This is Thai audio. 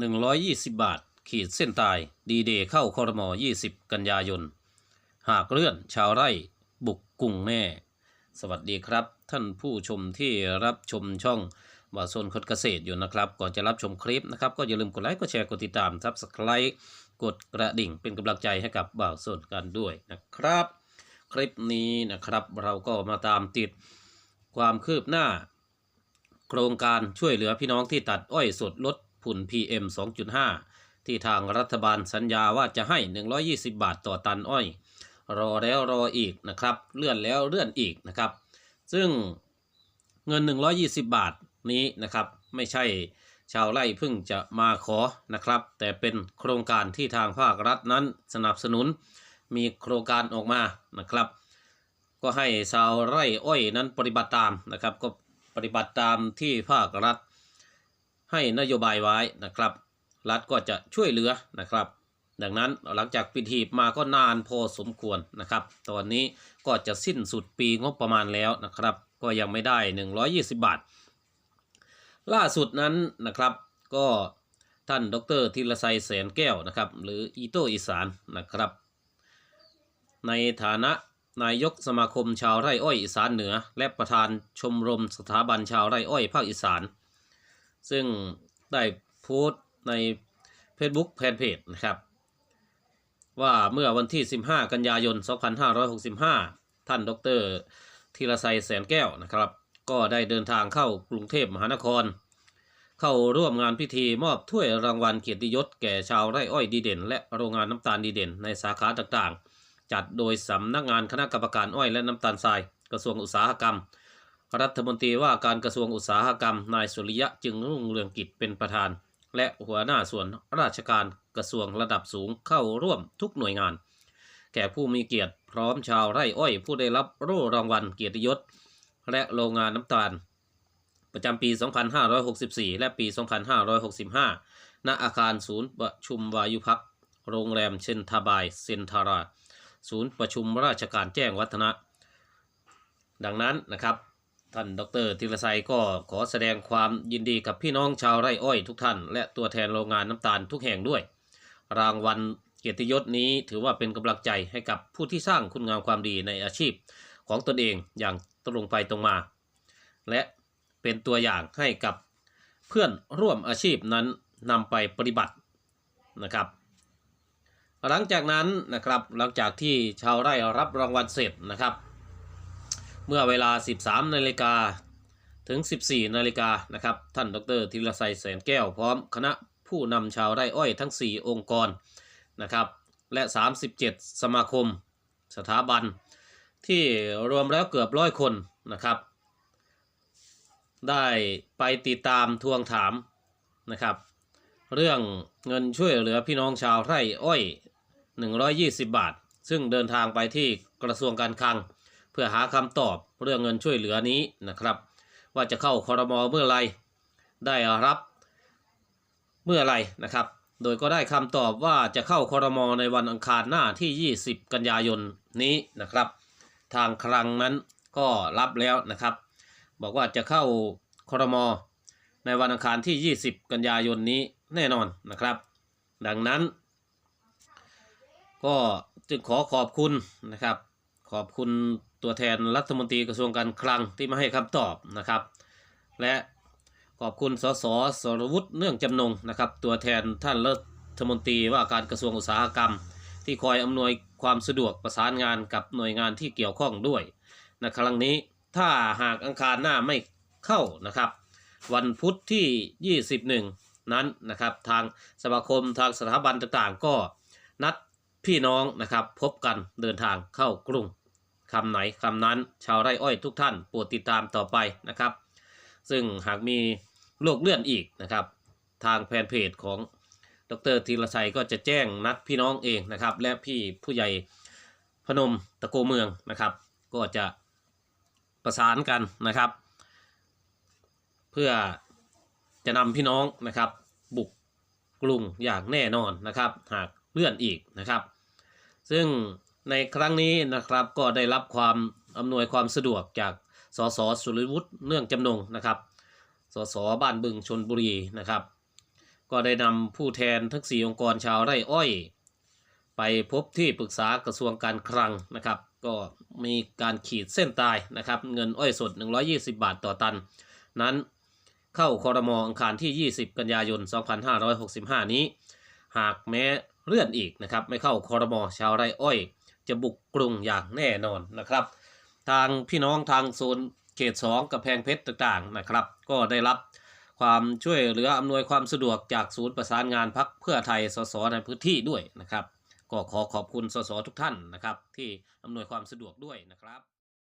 120 บาท ขีดเส้นตาย ดีเดย์เข้าคอรมอ20 กันยายน หากเลื่อนชาวไร่บุกกรุงแน่ สวัสดีครับ ท่านผู้ชมที่รับชมช่องบาโซนคนเกษตรอยู่นะครับ ก่อนจะรับชมคลิปนะครับ ก็อย่าลืมกดไลค์ กดแชร์ กดติดตามทับสไครต์กดกระดิ่งเป็นกำลังใจให้กับบ่าวโซนกันด้วยนะครับ คลิปนี้นะครับเราก็มาตามติดความคืบหน้า โครงการช่วยเหลือพี่น้องที่ตัดอ้อยสดลด ฝุ่น PM 2.5 ที่ทางรัฐบาลสัญญาว่าจะให้ 120 บาทต่อตันอ้อย รอแล้วรออีกนะครับ เลื่อนแล้วเลื่อนอีกนะครับ ซึ่งเงิน 120 บาทนี้นะครับ ไม่ใช่ชาวไร่เพิ่งจะมาขอนะครับ แต่เป็นโครงการที่ทางภาครัฐนั้นสนับสนุนมีโครงการออกมานะครับ ก็ให้ชาวไร่อ้อยนั้นปฏิบัติตามนะครับ ก็ปฏิบัติตามที่ภาครัฐ ให้นโยบายไว้นะครับ รัฐก็จะช่วยเหลือนะครับ ดังนั้นหลังจากปิดหีบมาก็นานพอสมควรนะครับ ตอนนี้ก็จะสิ้นสุดปีงบประมาณแล้วนะครับ ก็ยังไม่ได้ 120 บาท ล่าสุดนั้นนะครับก็ท่านดรธีรชัยแสนแก้วนะครับ หรืออีโตอีสานนะครับ ในฐานะนายกสมาคมชาวไร่อ้อยอีสานเหนือ และประธานชมรมสถาบันชาวไร่อ้อยภาคอีสาน ซึ่งได้โพสต์ใน Facebook แฟนเพจนะครับ ว่าเมื่อวันที่ 15 กันยายน 2565 ท่านดรธีรชัยแสนแก้วนะครับ ก็ได้เดินทางเข้ากรุงเทพมหานคร เข้าร่วมงานพิธีมอบถ้วยรางวัลเกียรติยศแก่ชาวไร่อ้อยดีเด่น และโรงงานน้ำตาลดีเด่น ในสาขาต่างๆ จัดโดยสำนักงานคณะกรรมการอ้อยและน้ำตาลทรายกระทรวงอุตสาหกรรม รัฐมนตรีว่าการกระทรวงอุตสาหกรรม นายสุริยะจึงรุ่งเรืองกิจเป็นประธาน และหัวหน้าส่วนราชการกระทรวงระดับสูงเข้าร่วมทุกหน่วยงาน แก่ผู้มีเกียรติพร้อมชาวไร่อ้อยผู้ได้รับโล่รางวัลเกียรติยศ และโรงงานน้ำตาล ประจำปี 2564 และปี 2565 ณ อาคารศูนย์ประชุมวายุพักโรงแรมเชนทาบายเซนทารา ศูนย์ประชุมราชการแจ้งวัฒนะ ดังนั้นนะครับ ท่านดรธีรชัยก็ขอแสดงความยินดีกับพี่น้องชาวไร่อ้อยทุกท่าน และตัวแทนโรงงานน้ำตาลทุกแห่งด้วย รางวัลเกียรติยศนี้ถือว่าเป็นกำลังใจให้กับผู้ที่สร้างคุณงามความดีในอาชีพของตนเองอย่างตรงไปตรงมา และเป็นตัวอย่างให้กับเพื่อนร่วมอาชีพนั้นนำไปปฏิบัตินะครับ หลังจากนั้นนะครับหลังจากที่ชาวไร่รับรางวัลเสร็จนะครับ เมื่อเวลา 13 นาฬิกาถึง 14 นาฬิกานะครับ ท่านดรธีรชัยแสนแก้วพร้อมคณะผู้นำชาวไร่อ้อยทั้ง 4 องค์กรนะครับ และ 37 สมาคม สถาบัน ที่รวมแล้วเกือบร้อยคนนะครับ ได้ไปติดตามทวงถามนะครับ เรื่องเงินช่วยเหลือพี่น้องชาวไร่อ้อย 120 บาท ซึ่งเดินทางไปที่กระทรวงการคลัง เพื่อหาคำตอบเรื่องเงินช่วยเหลือนี้นะครับ ว่าจะเข้าคอรมอเมื่อไรได้รับเมื่อไรนะครับ โดยก็ได้คำตอบว่าจะเข้าคอรมอในวันอังคารหน้าที่ 20 กันยายนนี้นะครับ ทางคลังนั้นก็รับแล้วนะครับ บอกว่าจะเข้าคอรมอในวันอังคารที่ 20 กันยายนนี้แน่นอนนะครับ ดังนั้น ก็จึงขอขอบคุณนะครับ ขอบคุณตัวแทนรัฐมนตรีกระทรวงการคลังที่มาให้คำตอบนะครับ และขอบคุณสสสรวุฒิเนื่องจำนงนะครับ ตัวแทนท่านรัฐมนตรีว่าการกระทรวงอุตสาหกรรม ที่คอยอำนวยความสะดวกประสานงานกับหน่วยงานที่เกี่ยวข้องด้วยในครั้งนี้ถ้าหากอังคารหน้าไม่เข้านะครับ วันพุธที่ 21 นั้นนะครับทางสมาคมทางสถาบันต่างๆ ก็นัดพี่น้องนะครับพบกันเดินทางเข้ากรุง คำไหนคำนั้น ชาวไร่อ้อยทุกท่านโปรดติดตามต่อไปนะครับ ซึ่งหากมีโรคเลื่อนอีกนะครับ ทางแฟนเพจของดรธีรชัยก็จะแจ้งนัดพี่น้องเองนะครับ และพี่ผู้ใหญ่พนมตะโกเมืองนะครับ ก็จะประสานกันนะครับ เพื่อจะนำพี่น้องนะครับ บุกกรุงอย่างแน่นอนนะครับ หากเลื่อนอีกนะครับ ซึ่ง ในครั้งนี้นะครับก็ได้รับความอำนวยความสะดวกจากสสสุริวุฒิเนื่องจำนงนะครับ สสบ้านบึงชนบุรีนะครับ ก็ได้นำผู้แทนทั้งสี่องค์กรชาวไร่อ้อย ไปพบที่ปรึกษากระทรวงการคลังนะครับ ก็มีการขีดเส้นตายนะครับ เงินอ้อยสด 120 บาทต่อตัน นั้นเข้าคอรมออังคารที่ 20 กันยายน 2565 นี้ หากแม้เลื่อนอีกนะครับ ไม่เข้าคอรมอชาวไร่อ้อย จะบุกกรุงอย่างแน่นอนนะครับ ทางพี่น้องทางโซนเขต2กระแพงเพชรต่างๆนะครับ ก็ได้รับความช่วยเหลืออำนวยความสะดวกจากศูนย์ประสานงานพักเพื่อไทยสสในพื้นที่ด้วยนะครับ ก็ขอขอบคุณสสทุกท่านนะครับ ที่อำนวยความสะดวกด้วยนะครับ